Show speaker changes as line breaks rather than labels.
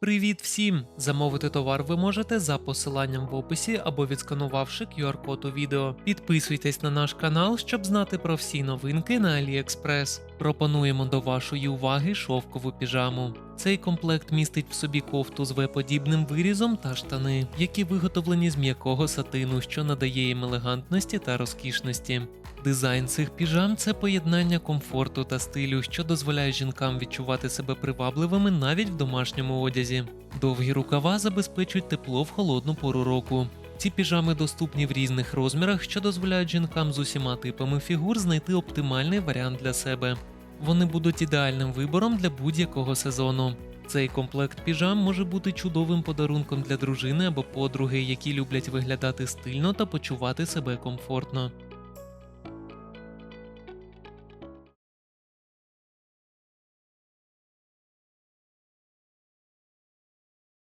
Привіт всім! Замовити товар ви можете за посиланням в описі або відсканувавши QR-код у відео. Підписуйтесь на наш канал, щоб знати про всі новинки на AliExpress. Пропонуємо до вашої уваги шовкову піжаму. Цей комплект містить в собі кофту з V-подібним вирізом та штани, які виготовлені з м'якого сатину, що надає їм елегантності та розкішності. Дизайн цих піжам це поєднання комфорту та стилю, що дозволяє жінкам відчувати себе привабливими навіть в домашньому одязі. Довгі рукава забезпечують тепло в холодну пору року. Ці піжами доступні в різних розмірах, що дозволяють жінкам з усіма типами фігур знайти оптимальний варіант для себе. Вони будуть ідеальним вибором для будь-якого сезону. Цей комплект піжам може бути чудовим подарунком для дружини або подруги, які люблять виглядати стильно та почувати себе комфортно.